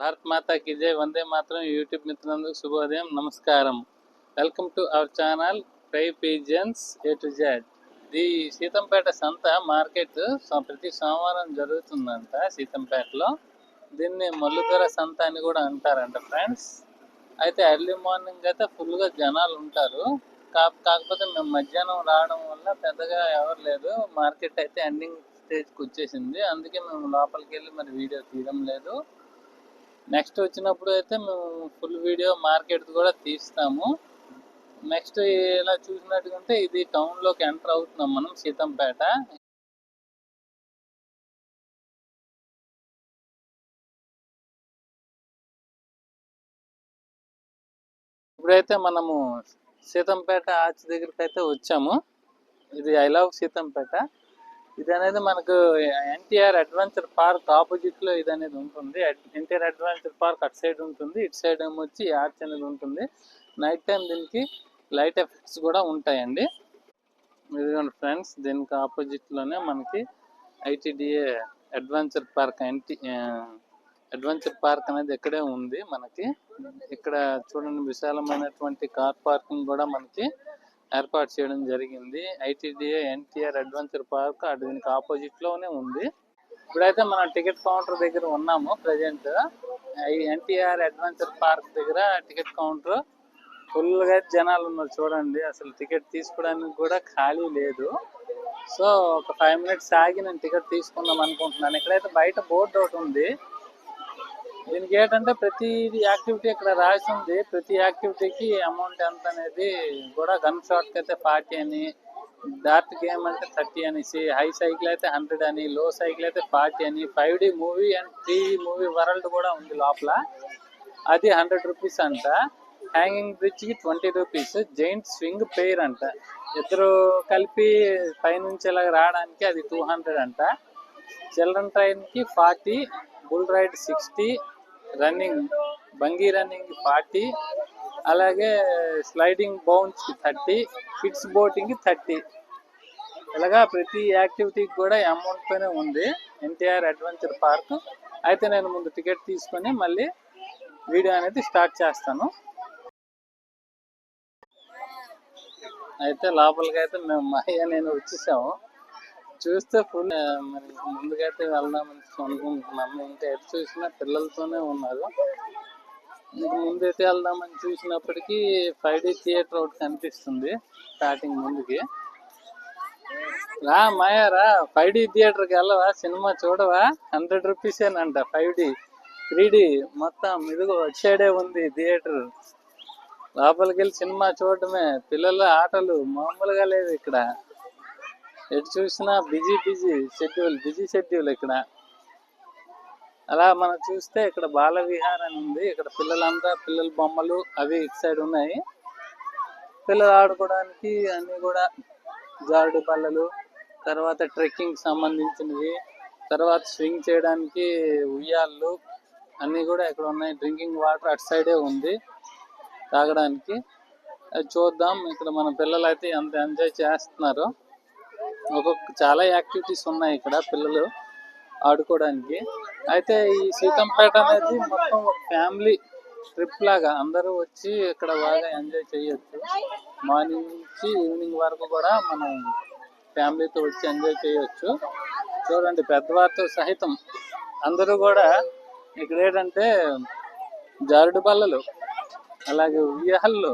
భారత్ మాతాకి జై. వందే మాత్రం యూట్యూబ్ మిత్రులందరూ శుభోదయం. నమస్కారం. Welcome to our channel fry pigeons A to Z. The Seethampeta సంత మార్కెట్. ప్రతి సోమవారం జరుగుతుందంట సీతంపేటలో. దీన్ని మల్లుధర సంత అని కూడా అంటారంట ఫ్రెండ్స్. అయితే ఎర్లీ మార్నింగ్ అయితే ఫుల్గా జనాలు ఉంటారు. కా- కాకపోతే మేము మధ్యాహ్నం రావడం వల్ల పెద్దగా ఎవరు లేదు. మార్కెట్ అయితే ఎండింగ్ స్టేజ్కి వచ్చేసింది. అందుకే మేము లోపలికి వెళ్ళి మరి వీడియో తీయడం లేదు. నెక్స్ట్ వచ్చినప్పుడు అయితే మేము ఫుల్ వీడియో మార్కెట్ కూడా తీస్తాము. నెక్స్ట్ ఇలా చూసినట్టుకుంటే ఇది టౌన్లోకి ఎంటర్ అవుతున్నాం మనం సీతంపేట. ఇప్పుడైతే మనము సీతంపేట ఆర్చ్ దగ్గరికి అయితే వచ్చాము. ఇది ఐ లవ్ సీతంపేట. ఇది అనేది మనకు ఎన్టీఆర్ అడ్వెంచర్ పార్క్ ఆపోజిట్లో ఇది అనేది ఉంటుంది ఎన్టీఆర్ అడ్వెంచర్ పార్క్ అటు సైడ్ ఉంటుంది ఇటు సైడ్ ఏమో వచ్చి ఆర్చ్ అనేది ఉంటుంది. నైట్ టైం దీనికి లైట్ ఎఫెక్ట్స్ కూడా ఉంటాయండి. ఇదిగోండి ఫ్రెండ్స్ దీనికి ఆపోజిట్లోనే మనకి ITDA adventure park NT adventure park అనేది ఇక్కడే ఉంది మనకి. ఇక్కడ చూడండి విశాలమైనటువంటి కార్ పార్కింగ్ కూడా మనకి ఏర్పాటు చేయడం జరిగింది. ఐటీడీఏ ఎన్టీఆర్ అడ్వెంచర్ పార్క్ అటు దీనికి ఆపోజిట్లోనే ఉంది. ఇప్పుడైతే మనం టికెట్ కౌంటర్ దగ్గర ఉన్నాము ప్రజెంట్. ఎన్టీఆర్ అడ్వెంచర్ పార్క్ దగ్గర టికెట్ కౌంటర్ ఫుల్గా జనాలు ఉన్నారు చూడండి. అసలు టికెట్ తీసుకోవడానికి కూడా ఖాళీ లేదు. సో ఒక ఫైవ్ మినిట్స్ ఆగి నేను టికెట్ తీసుకుందాం అనుకుంటున్నాను. ఇక్కడైతే బయట బోర్డు ఒకటి ఉంది. దీనికి ఏంటంటే ప్రతి యాక్టివిటీ ఇక్కడ రాసి ఉంది. ప్రతి యాక్టివిటీకి అమౌంట్ ఎంత అనేది కూడా గన్ షాట్ అయితే ఫార్టీ అని డార్ట్ గేమ్ అంటే థర్టీ అనేసి హై సైకిల్ అయితే హండ్రెడ్ అని లో సైకిల్ అయితే ఫార్టీ అని five D movie and three movie world కూడా ఉంది లోపల. అది హండ్రెడ్ రూపీస్ అంట. Hanging బ్రిడ్జ్కి twenty rupees giant swing pair అంట. ఇద్దరు కలిపి పైనుంచి ఇలా రావడానికి అది టూ హండ్రెడ్ అంట. చిల్డ్రన్ ట్రైన్కి forty bull ride sixty running bungee running forty అలాగే sliding bounce thirty kids boating thirty ఇలాగా ప్రతి యాక్టివిటీకి కూడా అమౌంట్తోనే ఉంది. ఎన్టీఆర్ అడ్వెంచర్ పార్క్ అయితే నేను ముందు టికెట్ తీసుకొని మళ్ళీ వీడియో అనేది స్టార్ట్ చేస్తాను. అయితే లోపలికి అయితే మేము మాయ నేను వచ్చేసాము. చూస్తే ఫుల్ మరి ముందుకైతే వెళ్దామని అనుకుంటున్నాము ఇంకా ఎటు చూసినా పిల్లలతోనే ఉన్నారు. ఇంక ముందైతే వెళ్దామని చూసినప్పటికీ ఫైవ్ డి థియేటర్ ఒకటి కనిపిస్తుంది స్టార్టింగ్ ముందుకి. రా మాయారా ఫైవ్ డి థియేటర్కి వెళ్ళవా? సినిమా చూడవా? హండ్రెడ్ రూపీసేనంట ఫైవ్ డి. Three D. మొత్తం ఇదిగో వచ్చేడే ఉంది థియేటర్. లోపలికి వెళ్ళి సినిమా చూడటమే. పిల్లల ఆటలు మామూలుగా లేదు ఇక్కడ. ఎటు చూసినా busy busy schedule busy schedule ఇక్కడ. అలా మనం చూస్తే ఇక్కడ బాలవిహార్ అని ఉంది. ఇక్కడ పిల్లలంతా పిల్లల బొమ్మలు అవి ఇటు సైడ్ ఉన్నాయి. పిల్లలు ఆడుకోవడానికి అన్ని కూడా జారుడు బల్లలు తర్వాత ట్రెక్కింగ్ సంబంధించినవి తర్వాత స్వింగ్ చేయడానికి ఉయ్యాళ్ళు అన్నీ కూడా ఇక్కడ ఉన్నాయి. డ్రింకింగ్ వాటర్ అటు సైడే ఉంది తాగడానికి. అది చూద్దాం. ఇక్కడ మన పిల్లలు అయితే ఎంత ఎంజాయ్ చేస్తున్నారు. ఒక్కొక్క చాలా యాక్టివిటీస్ ఉన్నాయి ఇక్కడ పిల్లలు ఆడుకోవడానికి. అయితే ఈ సీతంపేట అనేది మొత్తం ఒక ఫ్యామిలీ ట్రిప్ లాగా అందరూ వచ్చి ఇక్కడ బాగా ఎంజాయ్ చేయొచ్చు. మార్నింగ్ నుంచి ఈవినింగ్ వరకు కూడా మనం ఫ్యామిలీతో వచ్చి ఎంజాయ్ చేయొచ్చు. చూడండి పెద్దవారితో సహితం అందరూ కూడా ఇక్కడ ఏంటంటే జారుడు బల్లలు అలాగే ఉయ్యాళ్ళు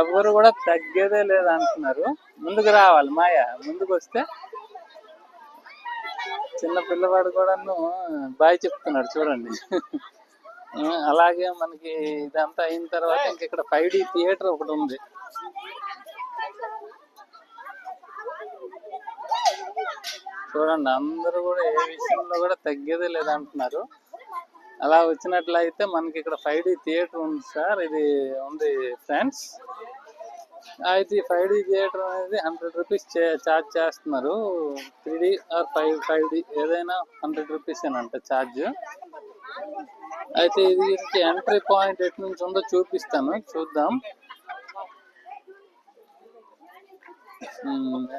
ఎవరు కూడా తగ్గేదే లేదు అంటున్నారు ముందుకు రావాలి మాయ ముందుకు వస్తే చిన్న పిల్లవాడు కూడాను బాయ్ చెప్తున్నాడు చూడండి. అలాగే మనకి ఇదంతా అయిన తర్వాత ఇంక ఇక్కడ ఫైవ్ డి థియేటర్ ఒకటి ఉంది. చూడండి అందరూ కూడా ఏ విషయంలో కూడా తగ్గేదే లేదంటున్నారు. అలా వచ్చినట్లయితే మనకి ఇక్కడ ఫైవ్ డి థియేటర్ ఉంది సార్. ఇది ఉంది ఫ్రెండ్స్. అయితే ఫైవ్ డి థియేటర్ అనేది హండ్రెడ్ రూపీస్ చార్జ్ చేస్తున్నారు. Three D or five five D ఏదైనా హండ్రెడ్ రూపీస్ అంట ఛార్జ్ అయితే ఇది ఎంట్రీ పాయింట్ ఎటు నుంచి ఉందో చూపిస్తాను. చూద్దాం.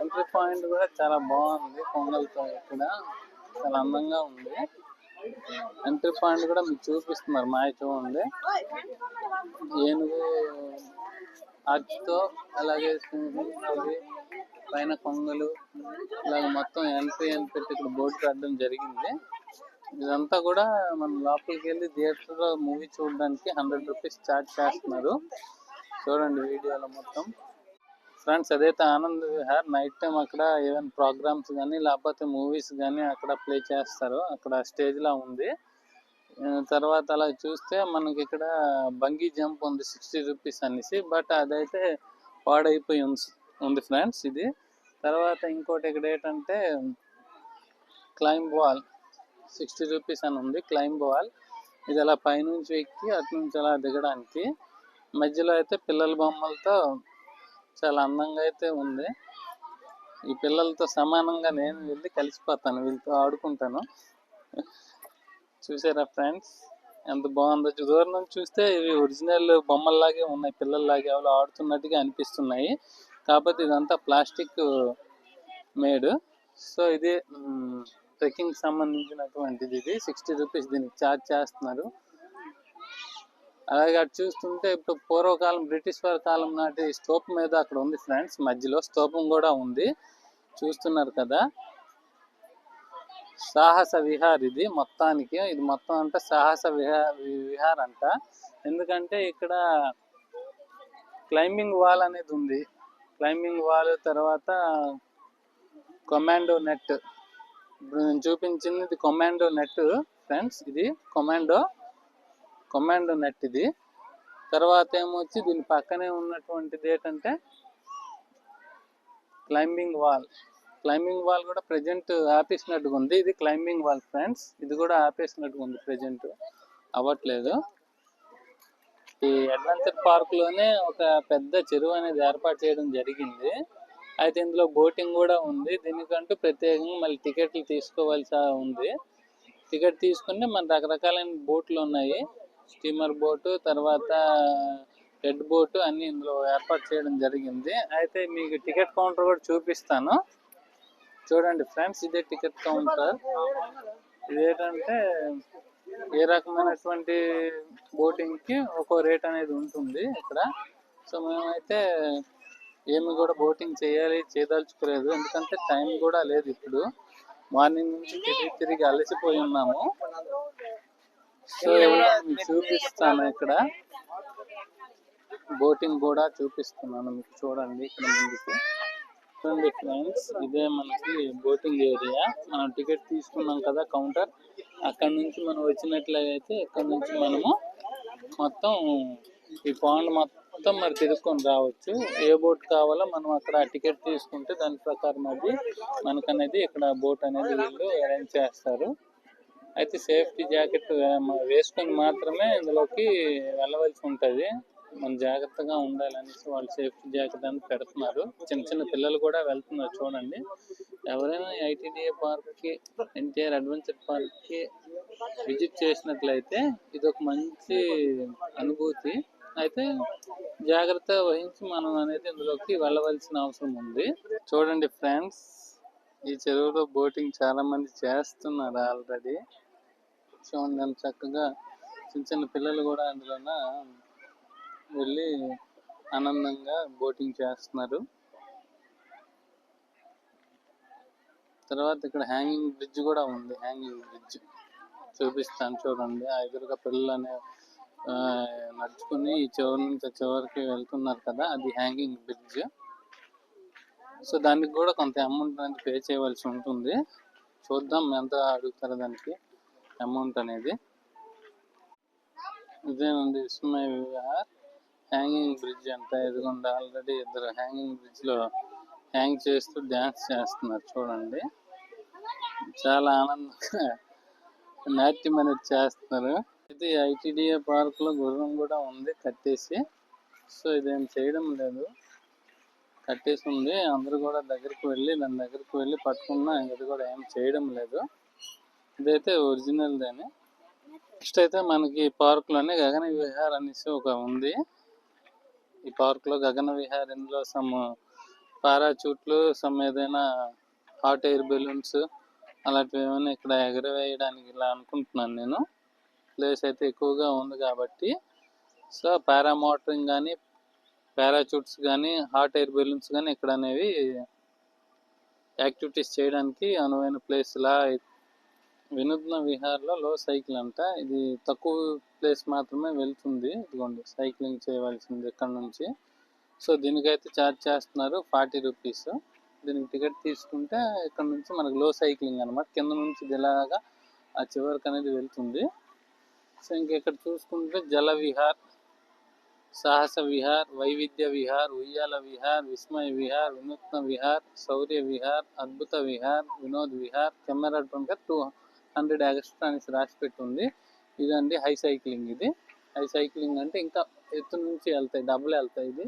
ఎంట్రీ పాయింట్ కూడా చాలా బాగుంది. పొంగల్తో ఇక్కడ చాలా అందంగా ఉంది. ఎంట్రీ పాయింట్ కూడా మీకు చూపిస్తున్నారు. మాయ చూడండి ఏనుగు ఆర్చ్తో అలాగే పైన కొంగలు ఇలాగ మొత్తం ఎంట్రీ అని పెట్టి ఇక్కడ బోర్డు పెట్టడం జరిగింది. ఇదంతా కూడా మనం లోపలికి వెళ్ళి థియేటర్లో మూవీ చూడడానికి హండ్రెడ్ రూపీస్ ఛార్జ్ చేస్తున్నారు. చూడండి వీడియోలో మొత్తం. ఫ్రెండ్స్ అదైతే ఆనంద్ విహార్. నైట్ టైం అక్కడ ఏమైనా ప్రోగ్రామ్స్ కానీ లేకపోతే మూవీస్ కానీ అక్కడ ప్లే చేస్తారు. అక్కడ స్టేజ్ లా ఉంది. తర్వాత అలా చూస్తే మనకి ఇక్కడ బంగీ జంప్ ఉంది సిక్స్టీ రూపీస్ అనేసి. బట్ అదైతే పాడైపోయి ఉంది ఉంది ఫ్రెండ్స్ ఇది. తర్వాత ఇంకోటి ఇక్కడ ఏంటంటే క్లైంబ్ వాల్ సిక్స్టీ రూపీస్ అని ఉంది క్లైంబ్ వాల్ ఇది అలా పైనుంచి ఎక్కి అటు నుంచి అలా దిగడానికి. మధ్యలో అయితే పిల్లల బొమ్మలతో చాలా అందంగా అయితే ఉంది. ఈ పిల్లలతో సమానంగా నేను వెళ్ళి కలిసిపోతాను. వీళ్ళతో ఆడుకుంటాను. చూసారా ఫ్రెండ్స్? ఎంత బాగుందో. దూరం నుంచి చూస్తే ఇవి ఒరిజినల్ బొమ్మల్లాగే ఉన్నాయి. పిల్లల్లాగే ఎవరో ఆడుతున్నట్టుగా అనిపిస్తున్నాయి. కాకపోతే ఇదంతా ప్లాస్టిక్ మేడ్. సో ఇది ట్రెక్కింగ్ సంబంధించినటువంటిది ఇది. సిక్స్టీ రూపీస్ దీనికి ఛార్జ్ చేస్తున్నారు. అలాగే అటు చూస్తుంటే ఇప్పుడు పూర్వకాలం బ్రిటిష్ వారి కాలం నాటి స్తూపం మీద అక్కడ ఉంది ఫ్రెండ్స్. మధ్యలో స్తూపం కూడా ఉంది. చూస్తున్నారు కదా? సాహస విహార్ ఇది మొత్తానికి. ఇది మొత్తం అంటే సాహస విహార్ విహార్ అంట. ఎందుకంటే ఇక్కడ క్లైంబింగ్ వాల్ అనేది ఉంది. క్లైంబింగ్ వాల్ తర్వాత కొమాండో నెట్. ఇప్పుడు నేను చూపించింది ఇది కొమాండో నెట్ ఫ్రెండ్స్. ఇది కొమాండో కమాండ్ నెట్ ఇది. తర్వాత ఏమొచ్చి దీని పక్కనే ఉన్నటువంటిది ఏంటంటే క్లైంబింగ్ వాల్ క్లైంబింగ్ వాల్ కూడా ప్రజెంట్ ఆపేసినట్టుగా ఉంది. ఇది క్లైంబింగ్ వాల్ ఫ్రెండ్స్ ఇది కూడా ఆపేసినట్టుగా ఉంది ప్రజెంట్ అవ్వట్లేదు. ఈ అడ్వెంచర్ పార్క్లోనే ఒక పెద్ద చెరువు అనేది ఏర్పాటు చేయడం జరిగింది. అయితే ఇందులో బోటింగ్ కూడా ఉంది. దీనికంటూ ప్రత్యేకంగా మళ్ళీ టికెట్లు తీసుకోవాల్సి ఉంది. టికెట్ తీసుకుంటే మన రకరకాలైన బోట్లు ఉన్నాయి. స్టీమర్ బోటు తర్వాత రెడ్ బోటు అన్ని ఇందులో ఏర్పాటు చేయడం జరిగింది. అయితే మీకు టికెట్ కౌంటర్ కూడా చూపిస్తాను. చూడండి ఫ్రెండ్స్ ఇదే టికెట్ కౌంటర్. ఇదేంటంటే ఏ రకమైనటువంటి బోటింగ్కి ఒక్కో రేట్ అనేది ఉంటుంది ఇక్కడ. సో మేమైతే ఏమి కూడా బోటింగ్ చేయాలి చేయదలుచుకోలేదు. ఎందుకంటే టైం కూడా లేదు ఇప్పుడు. మార్నింగ్ నుంచి తిరిగి తిరిగి అలసిపోయి ఉన్నాము. సో మీకు చూపిస్తాను ఇక్కడ. బోటింగ్ కూడా చూపిస్తున్నాను మీకు చూడండి ఇక్కడ ముందుకు. చూడండి ఫ్రెండ్స్ ఇదే మనకి బోటింగ్ ఏరియా. మనం టికెట్ తీసుకున్నాం కదా కౌంటర్. అక్కడ నుంచి మనం వచ్చినట్లయితే ఇక్కడ నుంచి మనము మొత్తం ఈ పాండ్ మొత్తం మరి తిరుక్కొని రావచ్చు. ఏ బోట్ కావాలో మనం అక్కడ టికెట్ తీసుకుంటే దాని ప్రకారం అది మనకనేది ఇక్కడ బోట్ అనేది వీళ్ళు అరేంజ్ చేస్తారు. అయితే సేఫ్టీ జాకెట్ వేసుకొని మాత్రమే ఇందులోకి వెళ్ళవలసి ఉంటుంది. మనం జాగ్రత్తగా ఉండాలనేసి వాళ్ళు సేఫ్టీ జాకెట్ అని పెడుతున్నారు. చిన్న చిన్న పిల్లలు కూడా వెళ్తున్నారు చూడండి. ఎవరైనా ఐటీడీఏ పార్క్కి ఎన్టీఆర్ అడ్వెంచర్ పార్క్కి విజిట్ చేసినట్లయితే ఇది ఒక మంచి అనుభూతి. అయితే జాగ్రత్త వహించి మనం అనేది ఇందులోకి వెళ్ళవలసిన అవసరం ఉంది. చూడండి ఫ్రెండ్స్ ఈ చెరువులో బోటింగ్ చాలా మంది చేస్తున్నారు ఆల్రెడీ. చూడండి ఎంత చక్కగా చిన్న చిన్న పిల్లలు కూడా అందులోన వెళ్ళి ఆనందంగా బోటింగ్ చేస్తున్నారు. తర్వాత ఇక్కడ హ్యాంగింగ్ బ్రిడ్జ్ కూడా ఉంది. హ్యాంగింగ్ బ్రిడ్జ్ చూపిస్తాను చూడండి. ఆ ఎదురుగా పిల్లలు అనే నడుచుకుని ఈ చివరి నుంచి చివరికి వెళ్తున్నారు కదా అది హ్యాంగింగ్ బ్రిడ్జ్. సో దానికి కూడా కొంత అమౌంట్ అనేది పే చేయవలసి ఉంటుంది. చూద్దాం ఎంత అడుగుతారో దానికి. అమౌంట్ అనేది. ఇదేనండి ఇస్మై విహార్. హ్యాంగింగ్ బ్రిడ్జ్ అంట. ఎదుగుండా ఆల్రెడీ ఇద్దరు హ్యాంగింగ్ బ్రిడ్జ్లో హ్యాంగ్ చేస్తూ డ్యాన్స్ చేస్తున్నారు చూడండి. చాలా ఆనందంగా నాట్యం అనేది చేస్తున్నారు. ఇది ఐటీడీఏ పార్క్లో గుర్రం కూడా ఉంది కట్టేసి. సో ఇదేం చేయడం లేదు. కట్టేసి ఉంది. అందరూ కూడా దగ్గరికి వెళ్ళి దాని దగ్గరికి వెళ్ళి పట్టుకున్నా ఇది కూడా ఏం చేయడం లేదు. ఇదైతే ఒరిజినల్ దేనే. నెక్స్ట్ అయితే మనకి పార్క్లోనే గగన విహార్ అనేసి ఒక ఉంది. ఈ పార్క్లో గగన విహార్ ఇందులో సమ్ పారాచూట్లు సమ్ ఏదైనా హాట్ ఎయిర్ బెలూన్స్ అలాంటివి ఏమైనా ఇక్కడ ఎగరవేయడానికి ఇలా అనుకుంటున్నాను నేను. ప్లేస్ అయితే ఎక్కువగా ఉంది కాబట్టి. సో పారామోటరింగ్ కానీ పారాచూట్స్ కానీ హాట్ ఎయిర్ బెలూన్స్ కానీ ఇక్కడ అనేవి యాక్టివిటీస్ చేయడానికి అనువైన ప్లేస్ ఇలా వినూత్న విహార్లో లో సైకిల్ అంట. ఇది తక్కువ ప్లేస్ మాత్రమే వెళ్తుంది. ఇదిగోండి సైక్లింగ్ చేయవలసింది ఇక్కడ నుంచి. సో దీనికైతే ఛార్జ్ చేస్తున్నారు ఫార్టీ రూపీస్. దీనికి టికెట్ తీసుకుంటే ఇక్కడ నుంచి మనకు లో సైక్లింగ్ అనమాట కింద నుంచి ఇలాగా ఆ చివరికి అనేది వెళ్తుంది. సో ఇంక ఇక్కడ చూసుకుంటే జల విహార్ సాహస విహార్ వైవిధ్య విహార్ ఉయ్యాల విహార్ విస్మయ విహార్ వినూత్న Vihar Shaurya Vihar Adbhuta Vihar Vinod Vihar camera two hundred extra అనేసి రాసి పెట్టుంది ఇదండి హై సైక్లింగ్ ఇది. హై సైక్లింగ్ అంటే ఇంకా ఎత్తు నుంచి వెళ్తాయి డబ్బులు వెళ్తాయి ఇది.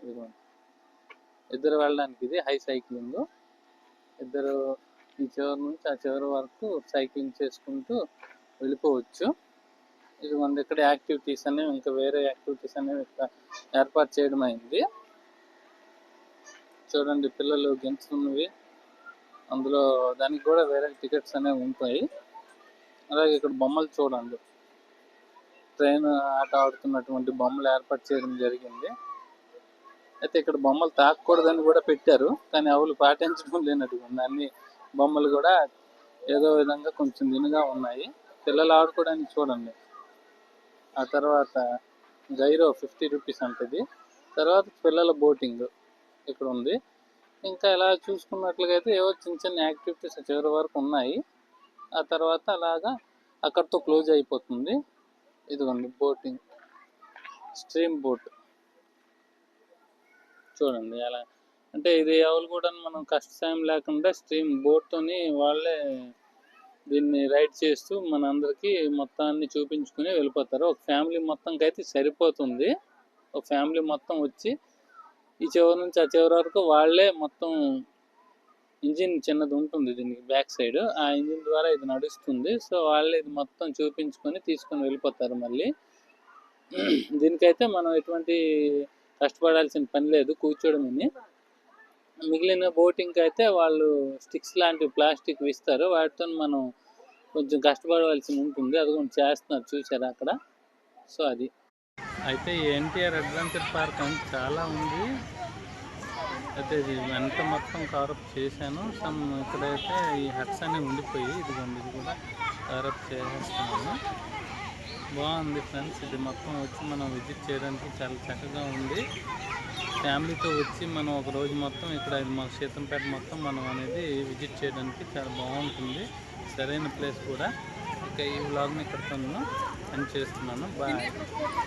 ఇదిగోండి ఇద్దరు వెళ్ళడానికి ఇది హై సైక్లింగ్. ఇద్దరు ఈ చివరి నుంచి ఆ చివరి వరకు సైక్లింగ్ చేసుకుంటూ వెళ్ళిపోవచ్చు. ఇది మన ఇక్కడ యాక్టివిటీస్ అనేవి ఇంకా వేరే యాక్టివిటీస్ అనేవి ఇక్కడ ఏర్పాటు చేయడం అయింది. చూడండి పిల్లలు గెంతున్నవి అందులో దానికి కూడా వేరే టికెట్స్ అనేవి ఉంటాయి. అలాగే ఇక్కడ బొమ్మలు చూడండి. ట్రైన్ ఆట ఆడుతున్నటువంటి బొమ్మలు ఏర్పాటు చేయడం జరిగింది. అయితే ఇక్కడ బొమ్మలు తాకూడదని కూడా పెట్టారు. కానీ అవులు పాటించడం లేనట్టుగా ఉంది. అన్ని బొమ్మలు కూడా ఏదో విధంగా కొంచెం దినుగా ఉన్నాయి. పిల్లలు ఆడుకోవడానికి చూడండి. ఆ తర్వాత గైరో ఫిఫ్టీ రూపీస్ అంటది. తర్వాత పిల్లల బోటింగ్ ఇక్కడ ఉంది. ఇంకా ఇలా చూసుకున్నట్లుగైతే ఏవో చిన్న చిన్న యాక్టివిటీస్ చివరి వరకు ఉన్నాయి. ఆ తర్వాత అలాగా అక్కడితో క్లోజ్ అయిపోతుంది. ఇదిగోండి బోటింగ్. Stream boat. చూడండి అలా అంటే ఇది ఎవరు కూడా మనం కష్ట సాయం లేకుండా స్ట్రీమ్ బోట్తోని వాళ్ళే దీన్ని రైడ్ చేస్తూ మనందరికీ మొత్తాన్ని చూపించుకుని వెళ్ళిపోతారు. ఒక ఫ్యామిలీ మొత్తంకి అయితే సరిపోతుంది. ఒక ఫ్యామిలీ మొత్తం వచ్చి ఈ చివరి నుంచి ఆ చివరి వరకు వాళ్ళే మొత్తం ఇంజిన్ చిన్నది ఉంటుంది దీనికి బ్యాక్ సైడ్. ఆ ఇంజిన్ ద్వారా ఇది నడుస్తుంది. సో వాళ్ళే ఇది మొత్తం చూపించుకొని తీసుకొని వెళ్ళిపోతారు మళ్ళీ. దీనికైతే మనం ఎటువంటి కష్టపడాల్సిన పని లేదు కూర్చోడమని. మిగిలిన బోటింగ్కి అయితే వాళ్ళు స్టిక్స్ లాంటి ప్లాస్టిక్ ఇస్తారు. వాటితో మనం కొంచెం కష్టపడవలసి ఉంటుంది. అది కొంచెం చేస్తున్నారు. చూసారా అక్కడ? సో అది. అయితే ఎన్టీఆర్ అడ్వెంచర్ పార్క్ అని చాలా ఉంది. అయితే ఇది ఎంత మొత్తం కవరప్ చేశాను సమ్ ఇక్కడైతే ఈ హట్స్ అనేవి ఉండిపోయి ఇదిగోండి ఇది కూడా కవరప్ చేసేస్తున్నాను. బాగుంది ఫ్రెండ్స్ ఇది మొత్తం వచ్చి మనం విజిట్ చేయడానికి చాలా చక్కగా ఉంది. ఫ్యామిలీతో వచ్చి మనం ఒక రోజు మొత్తం ఇక్కడ ఇది మన సీతంపేట మొత్తం మనం అనేది విజిట్ చేయడానికి చాలా బాగుంటుంది. సరైన ప్లేస్ కూడా. ఇక ఈ వ్లాగ్ని ఇక్కడ తను ఎండ్ చేస్తున్నాను. బాయ్